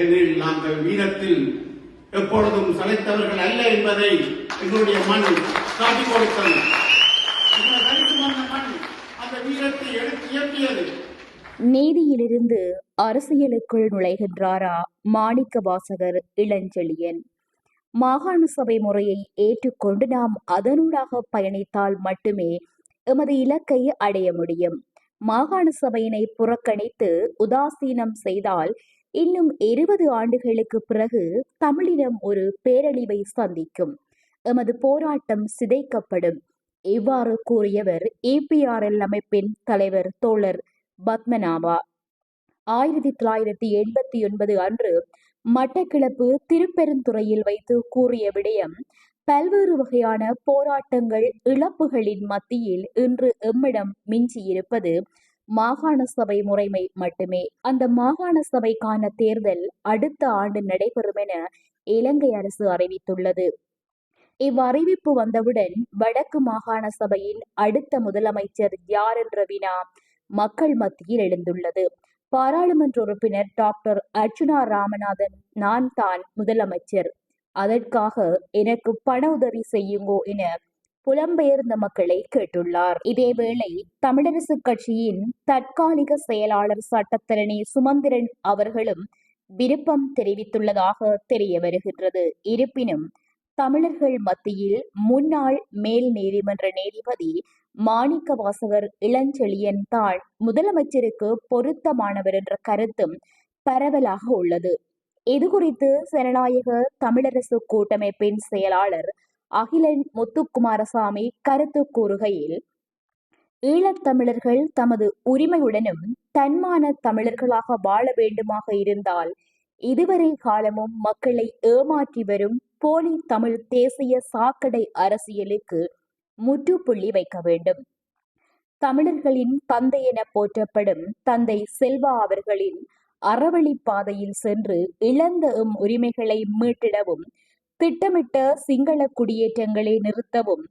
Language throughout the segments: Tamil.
ஏனெனில் நாங்கள் வீரத்தில் எப்பொழுதும் சளைத்தவர்கள் அல்ல என்பதை எங்களுடைய மண் காட்டிக் கொடுத்தது. அந்த வீரத்தை எடுத்து இயக்கியது நீதியிலிருந்து அரசியலுக்குள் நுழைகின்றாரா மாணிக்க வாசகர் இளஞ்செழியன்? மாகாண சபை முறையை ஏற்றுக்கொண்டு நாம் அதனூடாக பயணித்தால் மட்டுமே எமது இலக்கை அடைய முடியும். மாகாண சபையினை புறக்கணித்து உதாசீனம் செய்தால் இன்னும் இருபது ஆண்டுகளுக்கு பிறகு தமிழினம் ஒரு பேரழிவை சந்திக்கும். எமது போராட்டம் சிதைக்கப்படும். இவ்வாறு கூறியவர் ஏபிஆர்எல் அமைப்பின் தலைவர் தோழர் பத்மநாபா. ஆயிரத்தி தொள்ளாயிரத்தி எண்பத்தி ஒன்பது அன்று மட்டக்கிளப்பு திருப்பெருந்துறையில் வைத்து கூறிய விடயம் பல்வேறு வகையான போராட்டங்கள் இழப்புகளின் மத்தியில் இன்று எம்மிடம் மிஞ்சியிருப்பது மாகாண சபை முறைமை மட்டுமே. அந்த மாகாண சபைக்கான தேர்தல் அடுத்த ஆண்டு நடைபெறும் என இலங்கை அரசு அறிவித்துள்ளது. இவ்வறிவிப்பு வந்தவுடன் வடக்கு மாகாண சபையின் அடுத்த முதலமைச்சர் யார் என்ற வினா மக்கள் மத்தியில் எழுந்துள்ளது. பாராளுமன்ற உறுப்பினர் டாக்டர் அர்ச்சுனா ராமநாதன் நான் தான் முதலமைச்சர். அதற்காக எனக்கு பண உதவி செய்யுங்கோ என புலம்பெயர்ந்த மக்களை கேட்டுள்ளார். இதேவேளை தமிழரசு கட்சியின் தற்காலிக செயலாளர் சட்டத்தரணி சுமந்திரன் அவர்களும் விருப்பம் தெரிவித்துள்ளதாக தெரிய வருகின்றது இருப்பினும் தமிழர்கள் மத்தியில் முன்னாள் மேல் நீதிமன்ற நீதிபதி மாணிக்க வாசகர் இளஞ்செழியன் தான் முதலமைச்சருக்கு பொருத்தமானவர் என்ற கருத்தும் பரவலாக உள்ளது. இது குறித்து ஜனநாயக தமிழரசு கூட்டமைப்பின் செயலாளர் அகிலன் முத்துக்குமாரசாமி கருத்து கூறுகையில் ஈழத்தமிழர்கள் தமது உரிமையுடனும் தன்மான தமிழர்களாக வாழ வேண்டுமாக இருந்தால் இதுவரை காலமும் மக்களை ஏமாற்றி வரும் போலி தமிழ் தேசிய சாக்கடை அரசியலுக்கு முற்றுப்புள்ளி வைக்க வேண்டும். தமிழர்களின் தந்தை என போற்றப்படும் தந்தை செல்வா அவர்களின் அறவழி பாதையில் சென்று இழந்த உரிமைகளை மீட்டிடவும் திட்டமிட்ட சிங்கள குடியேற்றங்களை நிறுத்தவும்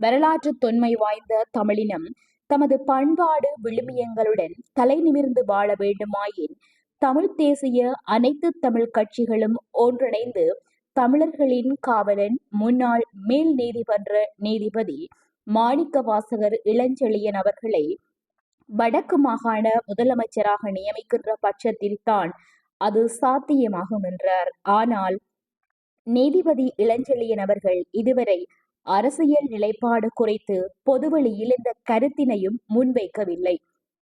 வரலாற்று தொன்மை வாய்ந்த தமிழினம் தமது பண்பாடு விழுமியங்களுடன் தலை நிமிர்ந்து வாழ வேண்டுமாயின் தமிழ் தேசிய அனைத்து தமிழ் கட்சிகளும் ஒன்றிணைந்து தமிழர்களின் காவலன் முன்னாள் மேல் நீதிமன்ற நீதிபதி மாணிக்க வாசகர் இளஞ்செழியன் அவர்களை வடக்கு மாகாண முதலமைச்சராக நியமிக்கின்ற பட்சத்தில் தான் அது சாத்தியமாகும் என்றார். ஆனால் நீதிபதி இளஞ்செழியன் அவர்கள் இதுவரை அரசியல் நிலைப்பாடு குறித்து பொதுவெளியில் இந்த கருத்தினையும் முன்வைக்கவில்லை.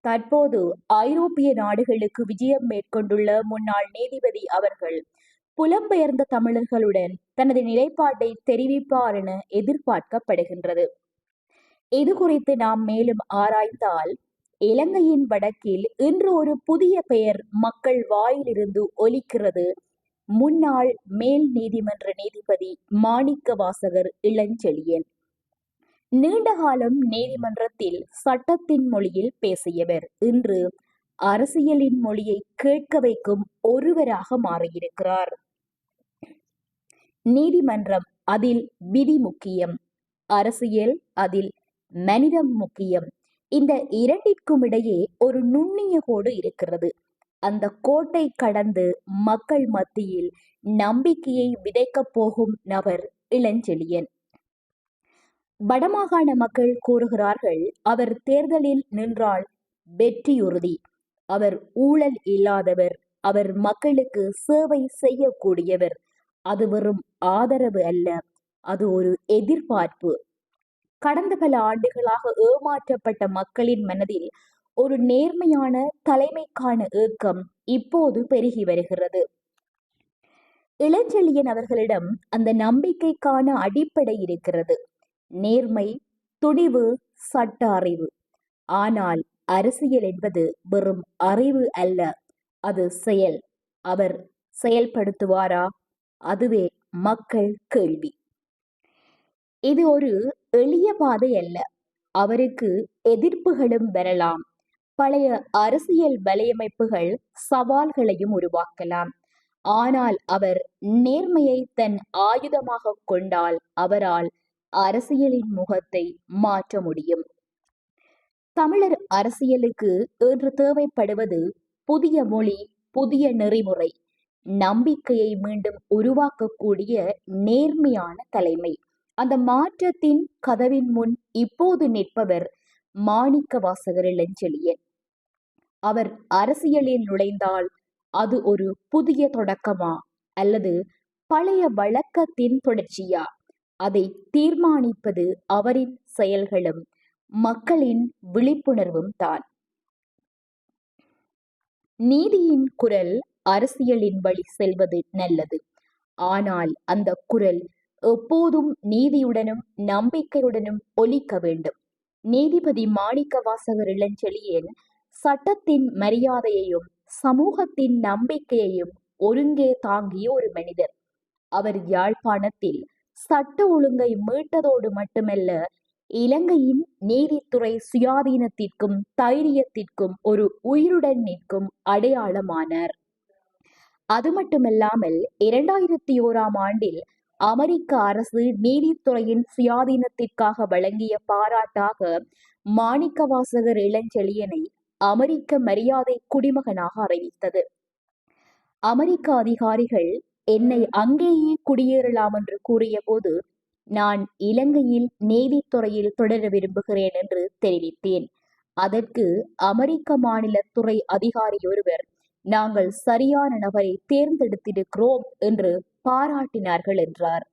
தற்போது ஐரோப்பிய நாடுகளுக்கு விஜயம் மேற்கொண்டுள்ள முன்னாள் நீதிபதி அவர்கள் புலம்பெயர்ந்த தமிழர்களுடன் தனது நிலைப்பாட்டை தெரிவிப்பார் என எதிர்பார்க்கப்படுகின்றது. இது குறித்து நாம் மேலும் ஆராய்ந்தால் இலங்கையின் வடக்கில் இன்று ஒரு புதிய பெயர் மக்கள் வாயிலிருந்து ஒலிக்கிறது முன்னாள் மேல் நீதிமன்ற நீதிபதி மாணிக்க வாசகர் இளஞ்செழியன் நீண்டகாலம் நீதிமன்றத்தில் சட்டத்தின் மொழியில் பேசியவர். இன்று அரசியலின் மொழியை கேட்க வைக்கும் ஒருவராக மாறியிருக்கிறார். நீதிமன்றம் அதில் விதி முக்கியம். அரசியல் அதில் மனிதம் முக்கியம். இந்த இரண்டிற்கும் இடையே ஒரு நுண்ணிய கோடு இருக்கிறது. அந்த கோட்டை கடந்து மக்கள் மத்தியில் நம்பிக்கையை விதைக்கப் போகும் நபர் இளஞ்செழியன். வடமாகாண மக்கள் கூறுகிறார்கள் அவர் தேர்தலில் நின்றால் வெற்றியுறுதி. அவர் ஊழல் இல்லாதவர் அவர் மக்களுக்கு சேவை செய்யக்கூடியவர். அது வெறும் ஆதரவு அல்ல அது ஒரு எதிர்பார்ப்பு. கடந்த பல ஆண்டுகளாக ஏமாற்றப்பட்ட மக்களின் மனதில் ஒரு நேர்மையான தலைமைக்கான ஏக்கம் இப்போது பெருகி வருகிறது. இளஞ்செழியன் அவர்களிடம் அந்த நம்பிக்கைக்கான அடிப்படை இருக்கிறது. நேர்மை துணிவு சட்ட அறிவு ஆனால் அரசியல் என்பது வெறும் அறிவு அல்ல அது செயல். அவர் செயல்படுத்துவாரா? அதுவே மக்கள் கேள்வி. இது ஒரு எளிய பாதை அல்ல அவருக்கு எதிர்ப்புகளும் வரலாம். பழைய அரசியல் வலையமைப்புகள் சவால்களையும் உருவாக்கலாம். ஆனால் அவர் நேர்மையை தன் ஆயுதமாக கொண்டால் அவரால் அரசியலின் முகத்தை மாற்ற முடியும். தமிழர் அரசியலுக்கு இன்று தேவைப்படுவது புதிய மொழி புதிய நெறிமுறை நம்பிக்கையை மீண்டும் உருவாக்கக்கூடிய நேர்மையான தலைமை. அந்த மாற்றத்தின் கதவின் முன் இப்போது நிற்பவர் மாணிக்க வாசகர் இளஞ்செழியன் அவர் அரசியலில் நுழைந்தால் அது ஒரு புதிய தொடக்கமா? அல்லது பழைய வழக்கத்தின் தொடர்ச்சியா? அதை தீர்மானிப்பது அவரின் செயல்களும் மக்களின் விழிப்புணர்வும் தான். நீதியின் குரல் அரசியலின் வழி செல்வது நல்லது. ஆனால் அந்த குரல் எப்போதும் நீதியுடனும் நம்பிக்கையுடனும் ஒலிக்க வேண்டும். நீதிபதி மாணிக்க வாசகர் இளஞ்செழியன் சட்டத்தின் மரியாதையையும் சமூகத்தின் நம்பிக்கையையும் ஒருங்கே தாங்கிய ஒரு மனிதர். அவர் யாழ்ப்பாணத்தில் சட்ட ஒழுங்கை மீட்டதோடு மட்டுமல்ல இலங்கையின் நீதித்துறை சுயாதீனத்திற்கும் தைரியத்திற்கும் ஒரு உயிருடன் நிற்கும் அடையாளமானார். அது மட்டுமல்லாமல் இரண்டாயிரத்தி ஓராம் ஆண்டில் அமெரிக்க அரசு நீதித்துறையின் சுயாதீனத்திற்காக வழங்கிய பாராட்டாக மாணிக்கவாசகர் இளஞ்செழியனை அமெரிக்க மரியாதை குடிமகனாக அறிவித்தது. அமெரிக்க அதிகாரிகள் என்னை அங்கேயே குடியேறலாம் என்று கூறியபோது நான் இலங்கையில் நீதித்துறையில் தொடர விரும்புகிறேன் என்று தெரிவித்தேன். அதற்கு அமெரிக்க மாநில துறை அதிகாரி ஒருவர் நாங்கள் சரியான நபரை தேர்ந்தெடுத்திருக்கிறோம் என்று பாராட்டினார்கள் என்றார்.